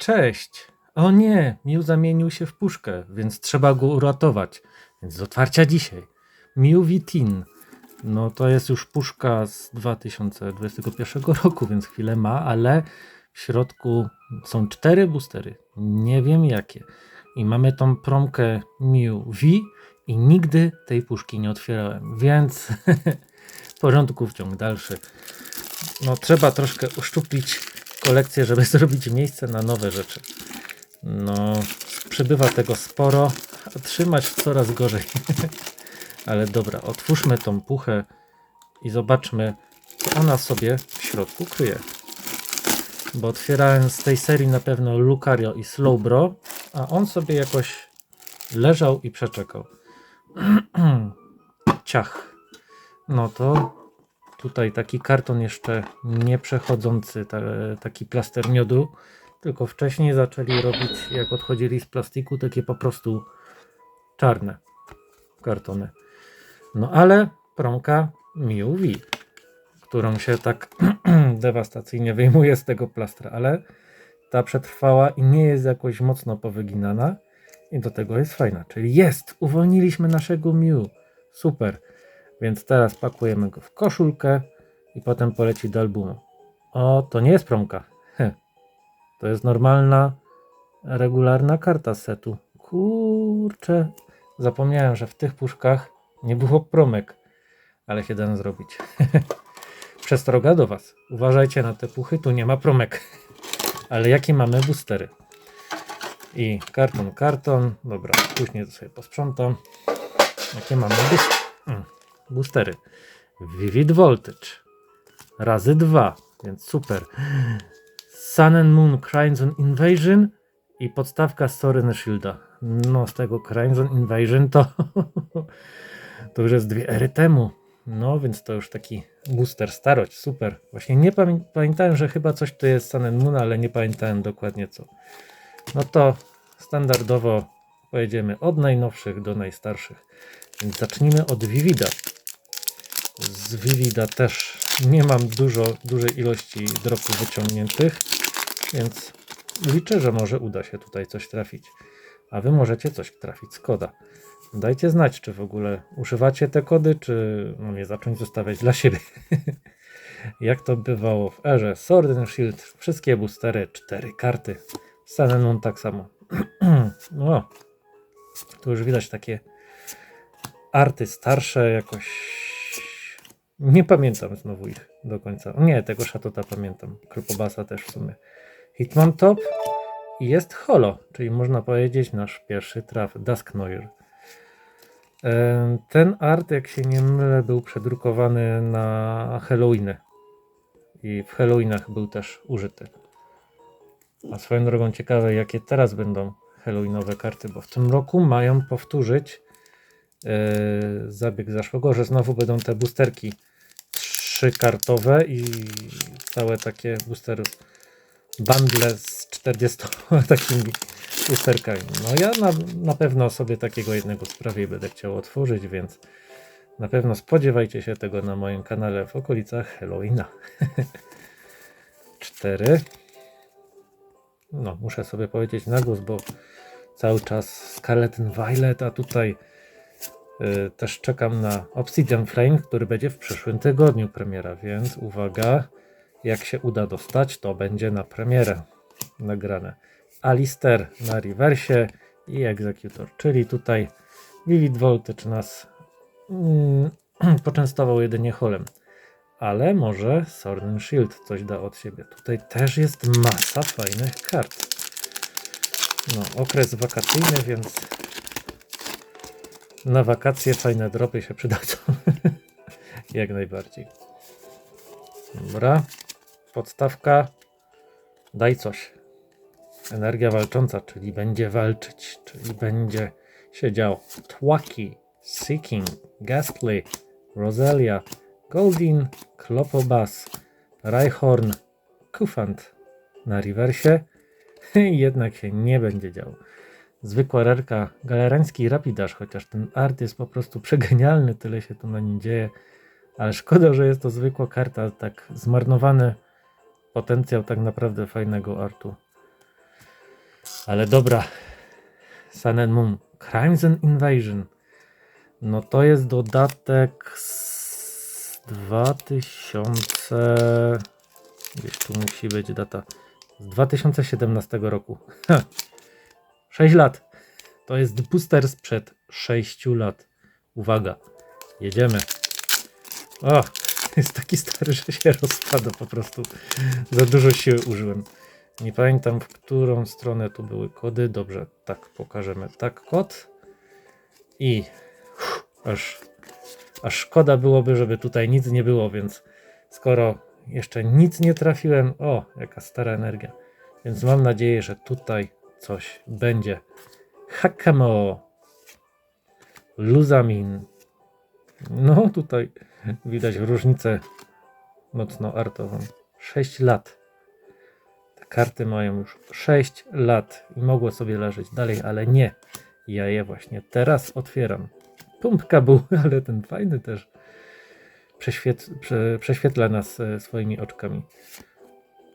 cześć! O nie, Miu zamienił się w puszkę, więc trzeba go uratować. Więc do otwarcia dzisiaj. Miu Vitin. No to jest już puszka z 2021 roku, więc chwilę ma, ale w środku są cztery boostery. Nie wiem jakie. I mamy tą promkę Miu V i nigdy tej puszki nie otwierałem, więc w porządku wciąg dalszy. No trzeba troszkę uszczuplić kolekcję, żeby zrobić miejsce na nowe rzeczy. No, przybywa tego sporo, a trzymać coraz gorzej. Ale dobra, otwórzmy tą puchę i zobaczmy, co ona sobie w środku kryje. Bo otwierałem z tej serii na pewno Lucario i Slowbro, a on sobie jakoś leżał i przeczekał. Ciach. No to tutaj taki karton jeszcze nie przechodzący, ta, taki plaster miodu, tylko wcześniej zaczęli robić, jak odchodzili z plastiku, takie po prostu czarne kartony. No ale promka Miu V, którą się tak dewastacyjnie wyjmuje z tego plastra, ale ta przetrwała i nie jest jakoś mocno powyginana i do tego jest fajna. Czyli jest, uwolniliśmy naszego Miu. Super. Więc teraz pakujemy go w koszulkę i potem poleci do albumu. O, to nie jest promka. To jest normalna, regularna karta setu. Kurczę. Zapomniałem, że w tych puszkach nie było promek, ale się da zrobić. Przestroga do Was. Uważajcie na te puchy, tu nie ma promek. Ale jakie mamy boostery? I karton, karton. Dobra, później to sobie posprzątam. Jakie mamy boostery? Boostery? Vivid Voltage. Razy dwa, więc super. Sun and Moon Crimson Invasion i podstawka Sorin Shielda. No, z tego Crimson Invasion to to już jest dwie ery temu. No, więc to już taki booster starość, super. Właśnie nie pamię pamiętałem, że chyba coś tu jest Sun and Moon, ale nie pamiętałem dokładnie co. No to standardowo pojedziemy od najnowszych do najstarszych. Więc zacznijmy od Vivida. Z Vivida też nie mam dużo, dużej ilości dropów wyciągniętych, więc liczę, że może uda się tutaj coś trafić. A wy możecie coś trafić z koda. Dajcie znać, czy w ogóle używacie te kody, czy mam je zacząć zostawiać dla siebie. Jak to bywało w erze Sword and Shield, wszystkie boostery, cztery karty. Sanenon tak samo. no, tu już widać takie arty starsze, jakoś nie pamiętam znowu ich do końca. Nie, tego Szatota pamiętam. Krupobasa też w sumie. Hitman Top i jest Holo, czyli można powiedzieć nasz pierwszy traf, Dusknoir. Ten art, jak się nie mylę, był przedrukowany na Halloweeny. I w Halloweenach był też użyty. A swoją drogą ciekawe, jakie teraz będą Halloweenowe karty, bo w tym roku mają powtórzyć yy, zabieg zeszłego, że znowu będą te boosterki trzykartowe i całe takie boostery bundle z 40 takimi lusterkami. No ja na, na pewno sobie takiego jednego sprawię i będę chciał otworzyć, więc na pewno spodziewajcie się tego na moim kanale w okolicach Halloweena. Cztery. No, muszę sobie powiedzieć na głos, bo cały czas Scarlet Violet, a tutaj też czekam na Obsidian Flame, który będzie w przyszłym tygodniu premiera, więc uwaga, jak się uda dostać, to będzie na premierę nagrane. Alister na rewersie i Executor, czyli tutaj Vivid Voltage nas mm, poczęstował jedynie holem. Ale może Sword Shield coś da od siebie. Tutaj też jest masa fajnych kart. No, okres wakacyjny, więc na wakacje fajne dropy się przydadzą. Jak najbardziej. Dobra. Podstawka. Daj coś. Energia walcząca, czyli będzie walczyć, czyli będzie się działo. Twaki, Seeking, Ghastly, Roselia, Goldin, Klopobas, Rhyhorn, Kufant na rewersie. Jednak się nie będzie działo. Zwykła rarka, galerański rapidasz, chociaż ten art jest po prostu przegenialny, tyle się tu na nim dzieje. Ale szkoda, że jest to zwykła karta, tak zmarnowany potencjał tak naprawdę fajnego artu. Ale dobra. Sun and Moon. Crimes and Invasion. No to jest dodatek z 2000. Gdzieś tu musi być data. Z 2017 roku. Ha. 6 lat. To jest booster sprzed 6 lat. Uwaga. Jedziemy. O, jest taki stary, że się rozpada po prostu. Za dużo siły użyłem. Nie pamiętam, w którą stronę tu były kody. Dobrze, tak pokażemy. Tak, kod. I uff, aż, aż szkoda byłoby, żeby tutaj nic nie było, więc skoro jeszcze nic nie trafiłem, o, jaka stara energia. Więc mam nadzieję, że tutaj coś będzie. Hakamo. Luzamin. No, tutaj widać różnicę mocno artową. 6 lat. Te karty mają już 6 lat i mogło sobie leżeć dalej, ale nie. Ja je właśnie teraz otwieram. Pompka był, ale ten fajny też prze, prześwietla nas e, swoimi oczkami.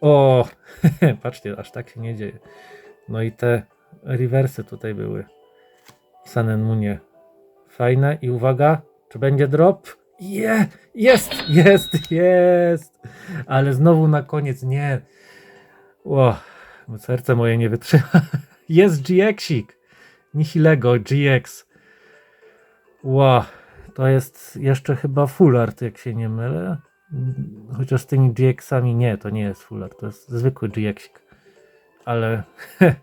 O, patrzcie, aż tak się nie dzieje. No i te rewersy tutaj były w Moonie. Fajne i uwaga, czy będzie drop? Je, jest, jest, jest. Ale znowu na koniec nie. Ło, bo serce moje nie wytrzyma. Jest GX-ik. Nihilego GX. Ło, to jest jeszcze chyba full art, jak się nie mylę. Chociaż z tymi GX-ami nie, to nie jest full art, to jest zwykły GX-ik. Ale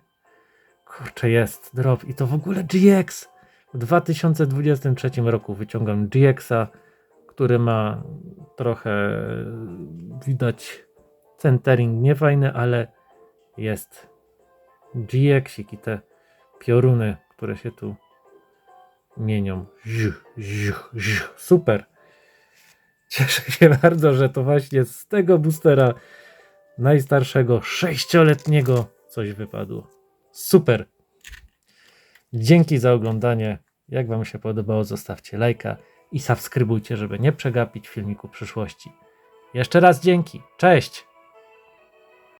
kurczę, jest drop i to w ogóle GX. W 2023 roku wyciągam GX-a, który ma trochę widać centering niefajny, ale jest GX-ik i te pioruny, które się tu mienią. Super. Cieszę się bardzo, że to właśnie z tego boostera najstarszego, sześcioletniego coś wypadło. Super. Dzięki za oglądanie. Jak Wam się podobało, zostawcie lajka i subskrybujcie, żeby nie przegapić filmiku przyszłości. Jeszcze raz dzięki. Cześć!